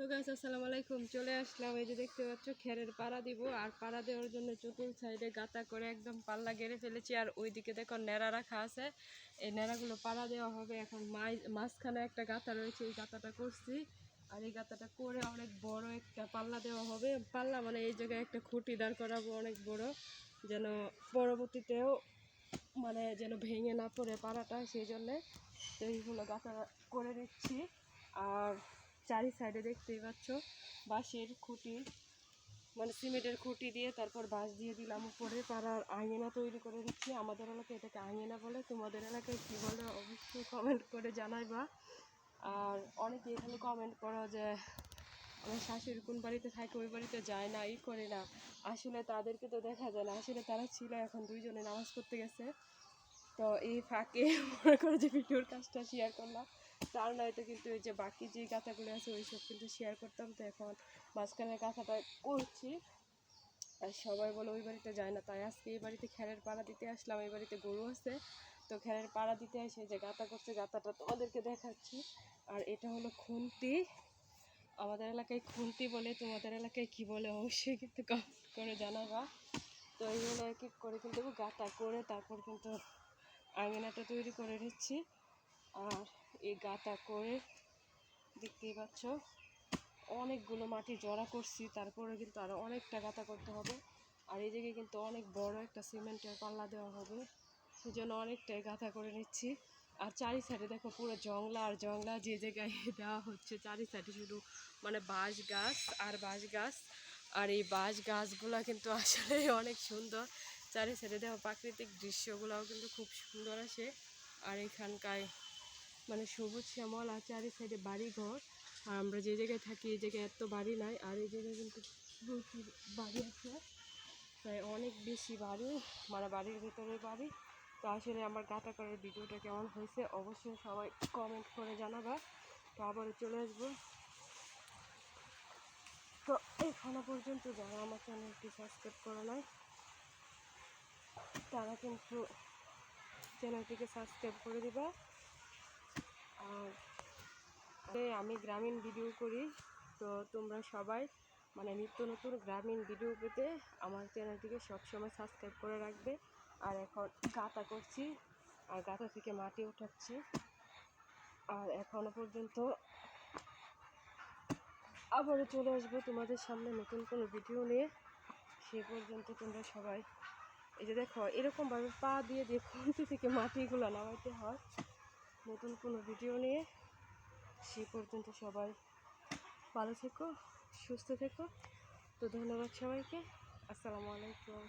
So guys, আসসালামু আলাইকুম। চলে আসলাম। এই যে দেখতে পাচ্ছ, খেরের পাড়া দিব। আর পাড়া দেওয়ার জন্য চতুর্থ সাইডে গাতা করে একদম পাল্লা গেড়ে ফেলেছি। আর ওইদিকে দেখো ন্যাড়া রাখা আছে। এই ন্যাড়াগুলো পাড়া দেওয়া হবে। এখন মাঝখানে একটা গাতা রয়েছে। এই গাতাটা করছি। আর এই গাতাটা করে অনেক বড় একটা পাল্লা দেওয়া হবে। পাল্লা মানে এই জায়গায় একটা খুঁটি দাঁড় করাবো অনেক বড়। যেন পরবর্তীতেও মানে যেন ভেঙে না পড়ে পাড়াটা। সেই জন্যে তো এইগুলো গাঁথা করে দিচ্ছি আর চারি সাইডে দেখতেই পাচ্ছ, বাঁশের খুঁটি মানে সিমেন্টের খুঁটি দিয়ে তারপর বাঁশ দিয়ে দিলাম উপরে। পাড়ার আঙিনা তৈরি করে দিচ্ছি। আমাদের এলাকায় এটাকে আঙিনা বলে। তোমাদের এলাকায় কী বলে অবশ্যই কমেন্ট করে জানাইবা। আর অনেকে এখানে কমেন্ট করো যে, আমার শাশুড়ি কোন বাড়িতে থাকে, ওই বাড়িতে যায় না, ই করে না। আসলে তাদেরকে তো দেখা যায় না। আসলে তারা ছিল এখন দুইজনে নামাজ করতে গেছে। তো এই ফাঁকে মনে করো যে ভিডিওর কাজটা শেয়ার করলাম। তার নয়তো কিন্তু ওই যে বাকি যে গাথাগুলো আছে ওই সব কিন্তু শেয়ার করতাম। তো এখন মাঝখানের গাথাটা করছি। আর সবাই বলে ওই বাড়িতে যায় না। তাই আজকে এই বাড়িতে খেরের পাড়া দিতে আসলাম। এই বাড়িতে গরু আছে। তো খেরের পাড়া দিতে এসে যে গাতা করছে গাতাটা তোমাদেরকে দেখাচ্ছি। আর এটা হলো খুন্তি। আমাদের এলাকায় খুন্তি বলে, তোমাদের এলাকায় কি বলে অবশ্যই কিন্তু কমেন্ট করে জানাবা। তো এইগুলো এক এক করে কিন্তু গাতা করে তারপর কিন্তু আঙিনাটা তৈরি করে নিচ্ছি। আর এই গাতা করে দেখতেই পাচ্ছ। অনেকগুলো মাটি জড়া করছি, তারপরে কিন্তু আরও অনেকটা গাতা করতে হবে। আর এই জায়গায় কিন্তু অনেক বড় একটা সিমেন্টের পাল্লা দেওয়া হবে, সেজন্য অনেকটাই গাঁথা করে নিচ্ছি। আর চারি সাইডে দেখো পুরো জংলা আর জংলা যে জায়গায় দেওয়া হচ্ছে চারি সাইডে শুধু মানে বাঁশ গাছ আর বাঁশ গাছ। আর এই বাঁশ গাছগুলো কিন্তু আসলে অনেক সুন্দর। চারি সাইডে দেখো প্রাকৃতিক দৃশ্যগুলোও কিন্তু খুব সুন্দর আসে। আর এখানকায় মানে সবুজ শ্যামল আছে আর চারি সাইডে বাড়ি ঘর আর আমরা যে জায়গায় থাকি, এই জায়গায় এত বাড়ি নাই। আর এই জায়গায় কিন্তু প্রচুর বাড়ি আছে। তাই অনেক বেশি বাড়ি মানে বাড়ির ভিতরে বাড়ি। তো আসলে আমার গাঁথা করার ভিডিওটা কেমন হয়েছে অবশ্যই সবাই কমেন্ট করে জানাবা। তো আবারও চলে আসব। তো এখনও পর্যন্ত যারা আমার চ্যানেলটি সাবস্ক্রাইব করে নাই, তারা কিন্তু চ্যানেলটিকে সাবস্ক্রাইব করে দিবা। আমি গ্রামীণ ভিডিও করি, তো তোমরা সবাই মানে নিত্য নতুন গ্রামীণ ভিডিও পেতে আমার চ্যানেলটিকে সবসময় সাবস্ক্রাইব করে রাখবে। আর এখন গাঁথা করছি, আর গাঁথা থেকে মাটি উঠাচ্ছি আর এখনও পর্যন্ত আবারও চলে আসব তোমাদের সামনে নতুন কোনো ভিডিও নিয়ে। সে পর্যন্ত তোমরা সবাই, এই যে দেখো, এরকমভাবে পা দিয়ে দিয়ে খুঁটি থেকে মাটিগুলো নামাইতে হয়। নতুন কোনো ভিডিও নিয়ে সে পর্যন্ত সবাই ভালো থেকো, সুস্থ থেকো। তো ধন্যবাদ সবাইকে। আসসালামু আলাইকুম।